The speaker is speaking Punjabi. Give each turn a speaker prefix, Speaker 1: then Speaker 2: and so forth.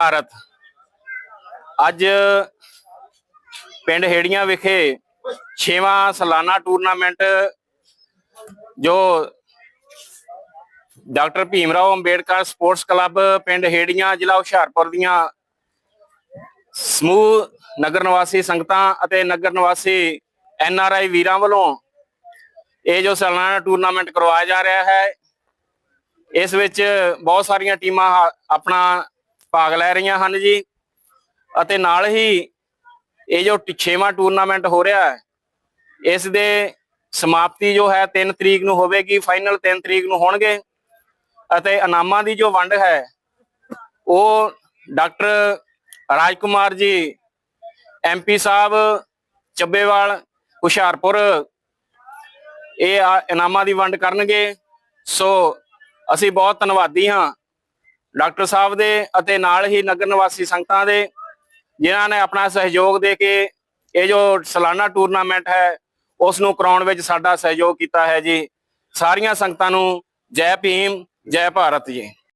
Speaker 1: ਭਾਰਤ। ਅੱਜ ਪਿੰਡ ਹੇੜੀਆਂ ਵਿਖੇ 6ਵਾਂ ਸਾਲਾਨਾ ਟੂਰਨਾਮੈਂਟ ਜੋ doctor Bhim Rao Ambedkar sports club ਪਿੰਡ ਹੇੜੀਆਂ ਜ਼ਿਲ੍ਹਾ ਹੁਸ਼ਿਆਰਪੁਰ ਦੀਆਂ ਸਮੂਹ ਨਗਰ ਨਿਵਾਸੀ ਸੰਗਤਾਂ ਅਤੇ ਨਗਰ ਨਿਵਾਸੀ ਐਨ ਆਰ ਆਈ ਵੀਰਾਂ ਵੱਲੋਂ ਇਹ ਜੋ ਸਾਲਾਨਾ ਟੂਰਨਾਮੈਂਟ ਕਰਵਾਇਆ ਜਾ ਰਿਹਾ ਹੈ, ਇਸ ਵਿੱਚ ਬਹੁਤ ਸਾਰੀਆਂ ਟੀਮਾਂ ਹਾ- ਆਪਣਾ ਭਾਗ ਲੈ ਰਹੀਆਂ ਹਨ ਜੀ। ਅਤੇ ਨਾਲ ਹੀ ਇਹ ਜੋ 6ਵਾਂ ਟੂਰਨਾਮੈਂਟ ਹੋ ਰਿਹਾ ਹੈ, ਇਸ ਦੇ ਸਮਾਪਤੀ ਜੋ ਹੈ 3 ਤਰੀਕ ਨੂੰ ਹੋਵੇਗੀ ਫਾਈਨਲ 3 ਤਰੀਕ ਨੂੰ ਹੋਣਗੇ। ਅਤੇ ਇਨਾਮਾਂ ਦੀ ਜੋ ਵੰਡ ਹੈ, ਉਹ ਡਾਕਟਰ ਰਾਜਕੁਮਾਰ ਜੀ ਐਮਪੀ ਸਾਹਿਬ, ਚੱਬੇਵਾਲ, ਹੁਸ਼ਿਆਰਪੁਰ, ਇਹ ਆ- ਇਨਾਮਾਂ ਦੀ ਵੰਡ ਕਰਨਗੇ। ਸੋ ਅਸੀਂ ਬਹੁਤ ਧੰਨਵਾਦੀ ਹਾਂ। ਡਾਕਟਰ ਸਾਹਿਬ ਦੇ ਅਤੇ ਨਾਲ ਹੀ ਨਗਰ ਨਿਵਾਸੀ ਸੰਗਤਾਂ ਦੇ, ਜਿਨ੍ਹਾਂ ਨੇ ਆਪਣਾ ਸਹਿਯੋਗ ਦੇ ਕੇ ਇਹ ਜੋ ਸਾਲਾਨਾ ਟੂਰਨਾਮੈਂਟ ਹੈ ਉਸ ਨੂੰ ਕਰਾਉਣ ਵਿੱਚ ਸਾਡਾ ਸਹਿਯੋਗ ਕੀਤਾ ਹੈ ਜੀ। ਸਾਰੀਆਂ ਸੰਗਤਾਂ ਨੂੰ ਜੈ ਭੀਮ, ਜੈ ਭਾਰਤ ਜੀ।